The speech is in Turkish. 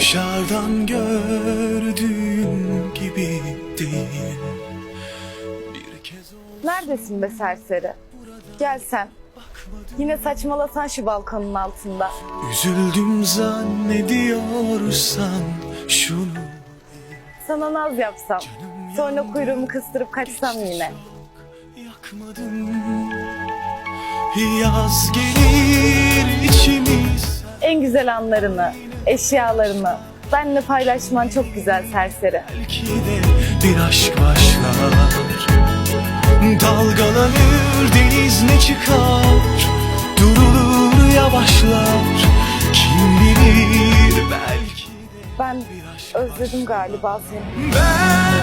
Dışarıdan gördüğün gibi değil Bir kez Neredesin be serseri? Gel sen. Yine saçmalasan şu balkonun altında. Üzüldüm zannediyorsan şunu Sana naz yapsam. Sonra kuyruğumu kıstırıp kaçsam yine. yakmadım Yaz gelir içimiz En güzel anlarını, eşyalarını benle paylaşman çok güzel serseri. Belki de bir aşk başlar. Dalgalanır deniz ne çıkar? Durulur yavaşlar. Kim bilir belki de Ben özledim galiba seni. Ben